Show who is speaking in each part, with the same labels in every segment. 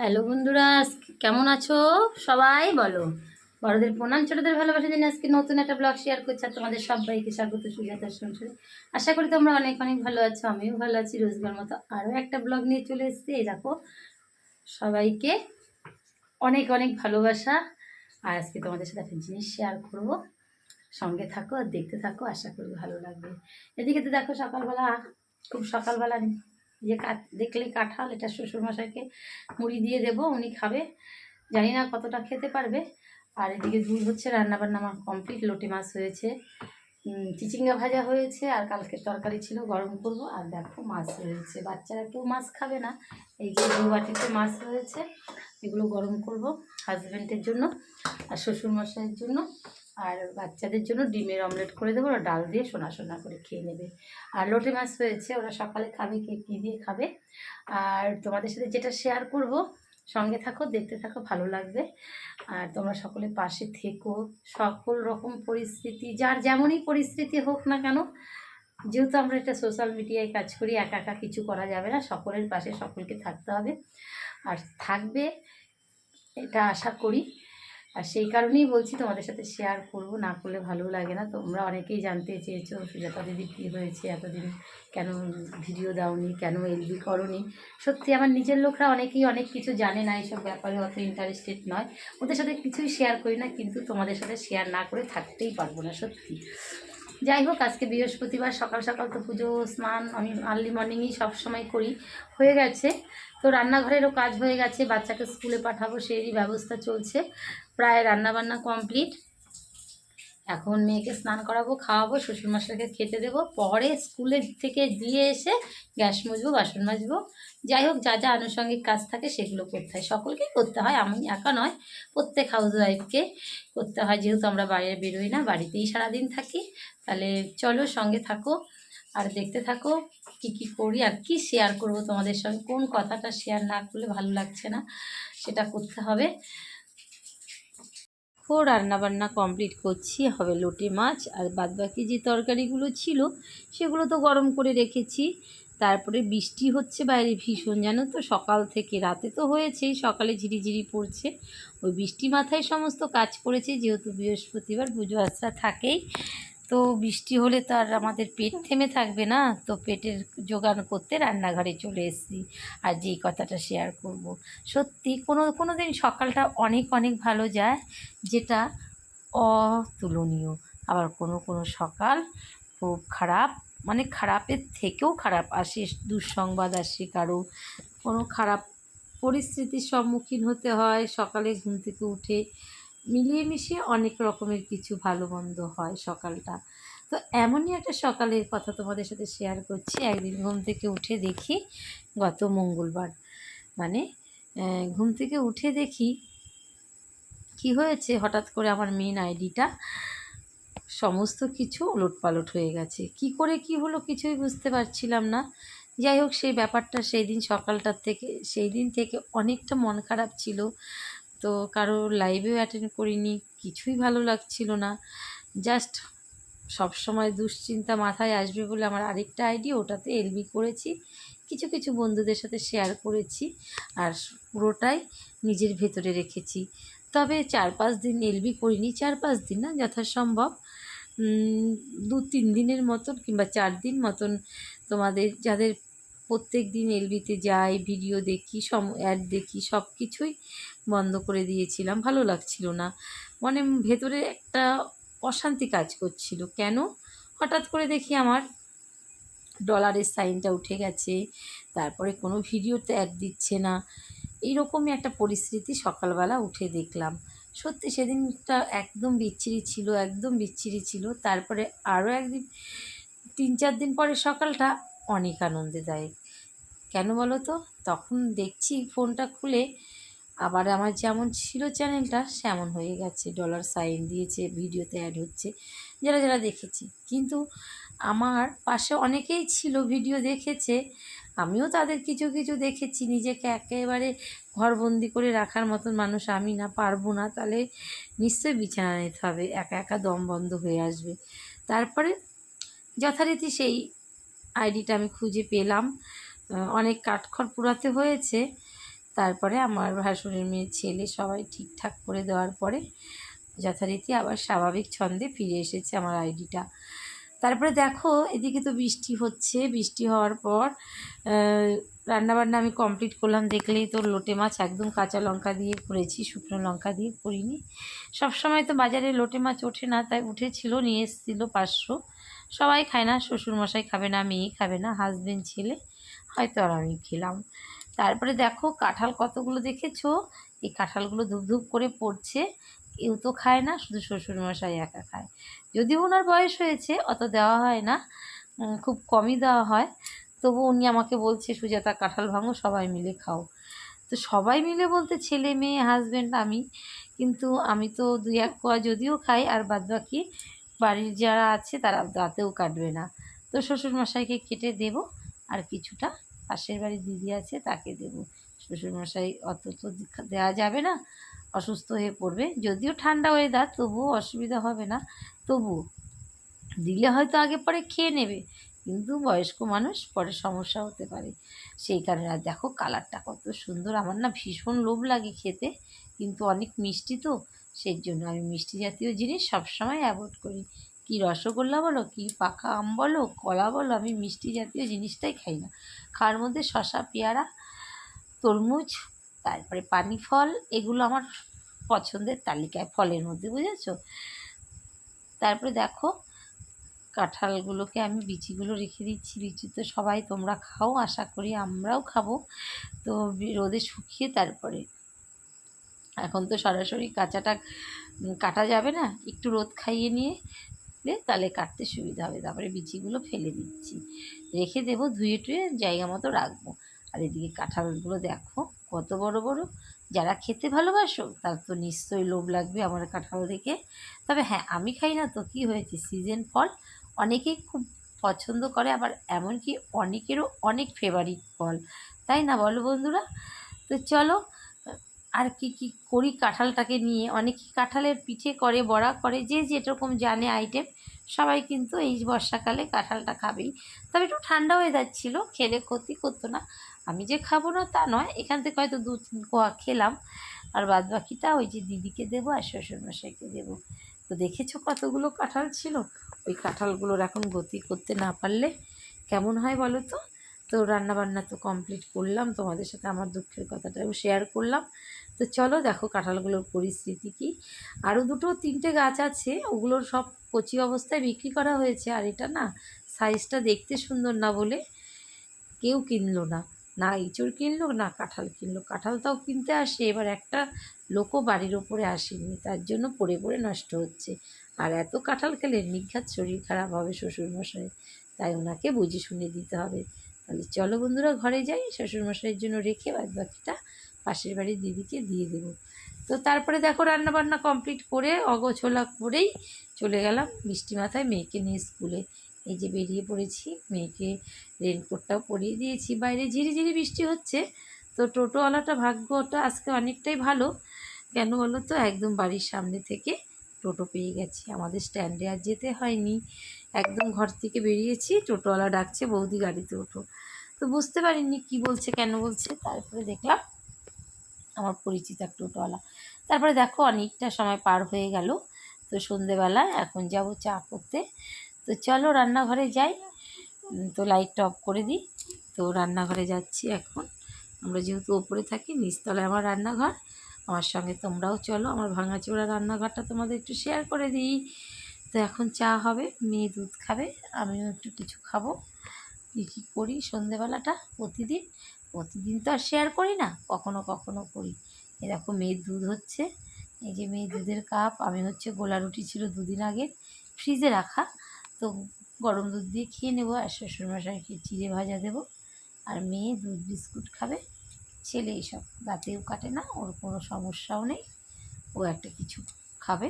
Speaker 1: Hello বন্ধুরা কেমন আছো? সবাই বলো। বড়দের প্রণাম, ছোটদের ভালোবাসা দিন আজকে নতুন একটা ব্লগ শেয়ার করছি আর তোমাদের সবাইকে স্বাগত, সুজাতা সংসারে আশা করি তোমরা অনেক অনেক ভালো আছো, আমিও ভালো আছি। রোজগার মতো আরও একটা ব্লগ নিয়ে চলে এসেছি। এই দেখো, সবাইকে অনেক অনেক ভালোবাসা। আর আজকে তোমাদের সাথে একটা জিনিস শেয়ার করব। সঙ্গে থাকো আর দেখতে থাকো, আশা করি ভালো লাগবে। এদিকে তো দেখো, সকালবেলা খুব সকালবেলা যে দেখলেই কাঁঠাল, এটা শ্বশুরমশাইকে মুড়ি দিয়ে দেবো, উনি খাবে। জানি না কতটা খেতে পারবে। আর এদিকে দুধ হচ্ছে রান্নাবান্না আমার কমপ্লিট লোটে মাছ হয়েছে চিচিঙ্গা ভাজা হয়েছে, আর কালকে তরকারি ছিল গরম করব, আর দেখো মাছ রয়েছে। বাচ্চারা কেউ মাছ খাবে না, এই যে দু বাটিতে মাছ রয়েছে, এগুলো গরম করব হাজব্যান্ডের জন্য আর শ্বশুরমশাইয়ের জন্য। আর বাচ্চাদের জন্য ডিমের অমলেট করে দেবো, ওরা ডাল দিয়ে সোনা সোনা করে খেয়ে নেবে। আর লোটে মাছ হয়েছে ওরা সকালে খাবে, কে কী দিয়ে খাবে। আর তোমাদের সাথে যেটা শেয়ার করব, সঙ্গে থাকো, দেখতে থাকো, ভালো লাগবে। আর তোমরা সকলে পাশে থেকো, সকল রকম পরিস্থিতি, যার যেমনই পরিস্থিতি হোক না কেন, যেহেতু আমরা একটা সোশ্যাল মিডিয়ায় কাজ করি, একা একা কিছু করা যাবে না, সকলের পাশে সকলকে থাকতে হবে। আর থাকবে, এটা আশা করি। আর সেই কারণেই বলছি তোমাদের সাথে শেয়ার করব, না করলে ভালো লাগে না। তোমরা অনেকেই জানতে চেয়েছো, সুজাতা দিদি কী হয়েছে, এতদিন কেন ভিডিও দাওনি, কেন এলবি করনি? সত্যি আমার নিজের লোকরা অনেকেই অনেক কিছু জানে না এইসব ব্যাপারে অত ইন্টারেস্টেড নয়। ওদের সাথে কিছুই শেয়ার করি না, কিন্তু তোমাদের সাথে শেয়ার না করে থাকতেই পারব না, সত্যি। যাই হোক, আজকে বৃহস্পতিবার, সকাল সকাল তো পুজো, স্নান, আমি আর্লি মর্নিংই সবসময় করি। হয়ে গেছে। তো রান্নাঘরেরও কাজ হয়ে গেছে, বাচ্চাকে স্কুলে পাঠাবো সেই ব্যবস্থা চলছে। প্রায় রান্নাবান্না কমপ্লিট। এখন মেয়েকে স্নান করাবো, খাওয়াবো শ্বশুরমশাইকে খেতে দেবো। পরে স্কুলের থেকে দিয়ে এসে গ্যাস মুছবো, বাসন মাজবো। যাই হোক, যা যা আনুষঙ্গিক কাজ থাকে সেগুলো করতে হয়। সকলকেই করতে হয়, আমি একা নয়, প্রত্যেক হাউস ওয়াইফকে করতে হয়। যেহেতু আমরা বাইরে বেরোই না, বাড়িতেই সারাদিন থাকি, তাহলে চলো সঙ্গে থাকো আর দেখতে থাকো কি কি করি আর কি শেয়ার করব তোমাদের সঙ্গে। কোন কথাটা শেয়ার না করলে ভালো লাগছে না, সেটা করতে হবে। রান্নাবান্না কমপ্লিট করছি, হবে লোটে মাছ আর বাদবাকি যে তরকারিগুলো ছিল সেগুলো তো গরম করে রেখেছি। তারপরে বৃষ্টি হচ্ছে, বাইরে ভীষণ জানো তো, সকাল থেকে রাতে তো হয়েছেই সকালে ঝিরিঝিরি পড়ছে। ওই বৃষ্টি মাথায় সমস্ত কাজ করেছে যেহেতু বৃহস্পতিবার, পুজো আশ্রা থাকেই। তো বৃষ্টি হলে তো আর আমাদের পেট থেমে থাকবে না, তো পেটের জোগান করতে রান্নাঘরে চলে এসেছি আর যেই কথাটা শেয়ার করব। সত্যি কোনো কোনো দিন সকালটা অনেক অনেক ভালো যায়, যেটা অতুলনীয় আবার কোনো কোনো সকাল খুব খারাপ মানে খারাপের থেকেও খারাপ আসে, দুঃসংবাদ আসে কারও কোনো খারাপ পরিস্থিতির সম্মুখীন হতে হয়, সকালে ঘুম থেকে উঠে মিলিয়ে মিশিয়ে অনেক রকমের কিছু ভালো মন্দ হয় সকালটা। তো এমনই একটা সকালের কথা তোমাদের সাথে শেয়ার করছি। একদিন ঘুম থেকে উঠে দেখি, গত মঙ্গলবার মানে ঘুম থেকে উঠে দেখি, কি হয়েছে? হঠাৎ করে আমার মেন আইডিটা সমস্ত কিছু ওলটপালট হয়ে গেছে। কি করে কি হলো কিছুই বুঝতে পারছিলাম না। যাই হোক, সেই ব্যাপারটা সেই দিন সকালটার থেকে সেই দিন থেকে অনেকটা মন খারাপ ছিল। তো কারও লাইভেও অ্যাটেন্ড করিনি, কিছুই ভালো লাগছিল না। জাস্ট সব সময় দুশ্চিন্তা মাথায় আসবে বলে আমার আরেকটা আইডি ওটাতে এলবি করেছি। কিছু কিছু বন্ধুদের সাথে শেয়ার করেছি আর পুরোটাই নিজের ভেতরে রেখেছি। তবে চার পাঁচ দিন এলবি করিনি, চার পাঁচ দিন না, যথাসম্ভব। দু তিন দিনের মতন কিংবা চার দিন মতন তোমাদের, যাদের প্রত্যেক দিন এলবিতে যাই, ভিডিও দেখি, সম অ্যাড দেখি সব কিছুই বন্ধ করে দিয়েছিলাম। ভালো লাগছিল না। মানে ভেতরে একটা অশান্তি কাজ করছিল। কেন? হঠাৎ করে দেখি আমার ডলারের সাইনটা উঠে গেছে। তারপরে কোনো ভিডিওতে অ্যাড দিচ্ছে না। এইরকমই একটা পরিস্থিতি সকালবেলা উঠে দেখলাম। সত্যি সেদিনটা একদম বিচ্ছিরি ছিল, একদম বিচ্ছিরি ছিল। তারপরে আরও একদিন, তিন চার দিন পরে সকালটা অনেক আনন্দদায়ক। কেন বলো তো? তখন দেখছি ফোনটা খুলে আবার আমার যেমন ছিল চ্যানেলটা সেমন হয়ে গেছে। ডলার সাইন দিয়েছে, ভিডিওতে অ্যাড হচ্ছে, যারা যারা দেখেছি। কিন্তু আমার পাশে অনেকেই ছিল ভিডিও দেখেছে। আমিও তাদের কিছু কিছু দেখেছি। নিজেকে একেবারে ঘরবন্দি করে রাখার মতন মানুষ আমি না, পারব না। তাহলে নিশ্চয়ই বিছানা নিতে হবে, একা একা দম বন্ধ হয়ে আসবে। তারপরে যথারীতি সেই আইডিটা আমি খুঁজে পেলাম। অনেক কাঠখড় পুরাতে হয়েছে। তারপরে আমার ভাসুরের মেয়ে ছেলে সবাই ঠিকঠাক করে দেওয়ার পরে যথারীতি আবার স্বাভাবিক ছন্দে ফিরে এসেছে আমার আইডিটা। তারপরে দেখো, এদিকে তো বৃষ্টি হচ্ছে। বৃষ্টি হওয়ার পর রান্নাবান্না আমি কমপ্লিট করলাম। দেখলেই তো লোটে মাছ একদম কাঁচা লঙ্কা দিয়ে করেছি, শুকনো লঙ্কা দিয়ে করিনি। সবসময় তো বাজারে লোটে মাছ ওঠে না, তাই উঠেছিল, নিয়ে এসেছিল পাঁচশো। সবাই খায় না, শ্বশুরমশাই খাবে না, মেয়ে খাবে না হাজবেন্ড ছেলে। হয়তো আর আমি খেলাম। তারপরে দেখো কাঁঠাল কতগুলো দেখেছ? এই কাঁঠালগুলো ধূপ ধূপ করে পড়ছে। কেউ তো খায় না, শুধু শ্বশুরমশাই একা খায়। যদিও ওনার বয়স হয়েছে, অত দেওয়া হয় না। খুব কমই দেওয়া হয়। তবু উনি আমাকে বলছে, সুজাতা, কাঁঠাল ভাঙো, সবাই মিলে খাও। তো সবাই মিলে বলতে ছেলে মেয়ে হাজব্যান্ড আমি। কিন্তু আমি তো দুই এক কোয়া যদিও খাই, আর বাদ বাকি বাড়ির যারা আছে তারা দাঁতেও কাটবে না। তো শ্বশুরমশাইকে কেটে দেব। আর কিছুটা পাশের বাড়ির দিদি আছে, তাকে দেব। শ্বশুরমশাই অত তো দেওয়া যাবে না, অসুস্থ হয়ে পড়বে। যদিও ঠান্ডা ওয়েদার তবুও অসুবিধা হবে না। তবু দিলে হয়তো আগে পরে খেয়ে নেবে, কিন্তু বয়স্ক মানুষ পরে সমস্যা হতে পারে। সেই কারণে আর দেখো কালারটা কত সুন্দর। আমার না ভীষণ লোভ লাগে খেতে, কিন্তু অনেক মিষ্টি তো, সেই জন্য আমি মিষ্টি জাতীয় জিনিস সবসময় অ্যাভয়েড করি। কি রসগোল্লা বলো, কি পাকা আম বলো, কলা বলো, আমি মিষ্টি জাতীয় জিনিসটাই খাই না। খাওয়ার মধ্যে শশা পেয়ারা, তরমুজ, তারপরে পানি ফল এগুলো আমার পছন্দের তালিকায় ফলের মধ্যে, বুঝেছ? তারপরে দেখো, কাঁঠালগুলোকে আমি বিচিগুলো রেখে দিচ্ছি, বিচি তো সবাই তোমরা খাও, আশা করি আমরাও খাব। তো রোদে শুকিয়ে তারপরে এখন তো সরাসরি কাঁচাটা কাটা যাবে না, একটু রোদ খাইয়ে নিয়ে লে তাহলে কাটতে সুবিধা হবে। তারপরে বিচিগুলো ফেলে দিচ্ছি। রেখে দেবো, ধুয়ে টুয়ে জায়গা মতো রাখব। আর এদিকে কাঁঠালগুলো দেখো, কত বড় বড়। যারা খেতে ভালোবাসো, তার তো নিশ্চয়ই লোভ লাগবে আমার কাঁঠাল দেখে। তবে হ্যাঁ আমি খাই না তো, কী হয়েছে? সিজন ফল অনেকেই খুব পছন্দ করে, আবার এমনকি অনেকেরও অনেক ফেভারিট ফল। তাই না বলো বন্ধুরা? তো চলো আর কি কি করি কাঁঠালটাকে নিয়ে? অনেকে কাঁঠালের পিঠে করে, বড়া করে, যে যেরকম জানে আইটেম সবাই কিন্তু এই বর্ষাকালে কাঁঠালটা খাবেই। তবে একটু ঠান্ডা হয়ে যাচ্ছিল খেলে ক্ষতি করতো না। আমি যে খাব না তা নয়, এখান থেকে হয়তো দু তিন কোয়া খেলাম। আর বাদ বাকিটা ওই যে দিদিকে দেবো আর শ্বশুরমশাইকে দেবো। তো দেখেছ কতগুলো কাঁঠাল ছিল? ওই কাঁঠালগুলোর এখন গতি করতে না পারলে কেমন হয় বলো তো? তো রান্নাবান্না তো কমপ্লিট করলাম। তোমাদের সাথে আমার দুঃখের কথাটাও শেয়ার করলাম। তো চলো দেখো কাঁঠালগুলোর পরিস্থিতি কি। আরও দুটো তিনটে গাছ আছে, ওগুলোর সব কচি অবস্থায় বিক্রি করা হয়েছে, আর এটা না সাইজটা দেখতে সুন্দর না বলে কেউ কিনলো না। না ইঁচড় কিনলো, না কাঁঠাল কিনলো। কাঁঠাল তাও কিনতে আসে, এবার একটা লোকও বাড়ির ওপরে আসেনি, তার জন্য পড়ে পড়ে নষ্ট হচ্ছে। আর এত কাঁঠাল খেলে নিঘাত শরীর খারাপ হবে শ্বশুরমশাই, তাই ওনাকে বুঝে শুনে দিতে হবে। তাহলে চলো বন্ধুরা, ঘরে যাই, শ্বশুরমশাইয়ের জন্য রেখে বাদ বাকিটা পাশের বাড়ির দিদিকে দিয়ে দেবো। তো তারপরে দেখো রান্না বান্না কমপ্লিট করে অগোছলা করেই চলে গেলাম বৃষ্টি মাথায় মেয়েকে নিয়ে স্কুলে। এই যে বেরিয়ে পড়েছি, মেয়েকে রেনকোটটাও পরিয়ে দিয়েছি। বাইরে ঝিরিঝিরি বৃষ্টি হচ্ছে, তো টোটোওয়ালাটা ভাগ্যটা আজকে অনেকটাই ভালো। কেন বলো তো? একদম বাড়ির সামনে থেকে টোটো পেয়ে গেছি। আমাদের স্ট্যান্ডে আর যেতে হয়নি। একদম ঘর থেকে বেরিয়েছি, টোটোওয়ালা ডাকছে, বৌদি, গাড়িতে ওঠো। তো বুঝতে পারিনি কি বলছে, কেন বলছে? তারপরে দেখলাম আমার পরিচিত এক টোটোওয়ালা তারপরে দেখো অনেকটা সময় পার হয়ে গেল, তো সন্ধেবেলা এখন যাব চা করতে। তো চলো রান্নাঘরে যাই তো লাইটটা অফ করে দিই। তো রান্নাঘরে যাচ্ছি এখন। আমরা যেহেতু ওপরে থাকি, নিচতলায় আমার রান্নাঘর, আমার সঙ্গে তোমরাও চলো। আমার ভাঙাচোড়া রান্নাঘরটা তোমাদের একটু শেয়ার করে দিই। তো এখন চা হবে, মেয়ে দুধ খাবে, আমিও একটু কিছু খাব। কী কী করি সন্ধেবেলাটা প্রতিদিন? প্রতিদিন তো আর শেয়ার করি না, কখনো কখনো করি। এরকম মেয়ের দুধ হচ্ছে, এই যে মেয়ের দুধের কাপ আমি হচ্ছে গোলা রুটি ছিল দুদিন আগে ফ্রিজে রাখা, তো গরম দুধ দিয়ে খেয়ে নেব আর শ্বশুরমশাইকে চিড়ে ভাজা দেবো। আর মেয়ে দুধ বিস্কুট খাবে, ছেলে এইসব দাঁতেও কাটে না, ওর কোনো সমস্যাও নেই, ও একটা কিছু খাবে।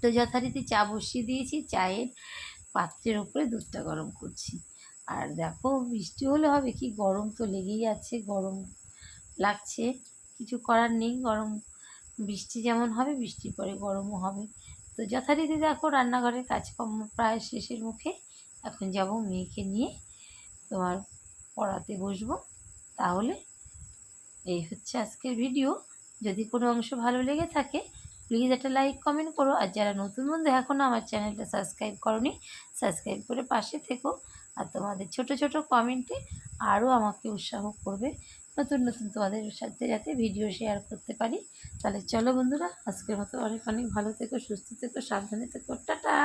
Speaker 1: তো যথারীতি চা বসিয়ে দিয়েছি, চায়ের পাত্রের ওপরে দুধটা গরম করছি। আর দেখো বৃষ্টি হলে হবে কি? গরম তো লেগেই আছে, গরম লাগছে। কিছু করার নেই, গরম বৃষ্টি যেমন হবে, বৃষ্টির পরে গরমও হবে। তো যথারীতি দেখো রান্নাঘরের কাজকর্ম প্রায় শেষের মুখে। এখন যাব মেয়েকে নিয়ে তোমার পড়াতে বসবো। তাহলে এই হচ্ছে আজকের ভিডিও। যদি কোনো অংশ ভালো লেগে থাকে প্লিজ একটা লাইক কমেন্ট করো। আর যারা নতুন বন্ধু এখনও আমার চ্যানেলটা সাবস্ক্রাইব করনি সাবস্ক্রাইব করে পাশে থেকো। আর তোমাদের ছোট ছোট কমেন্টে আরও আমাকে উৎসাহ করবে। নতুন নতুন তোমাদের সাথে যাতে ভিডিও শেয়ার করতে পারি। তাহলে চলো বন্ধুরা, আজকের মতো অনেক অনেক ভালো থেকো, সুস্থ থেকো, সাবধানে থেকো। টাটা!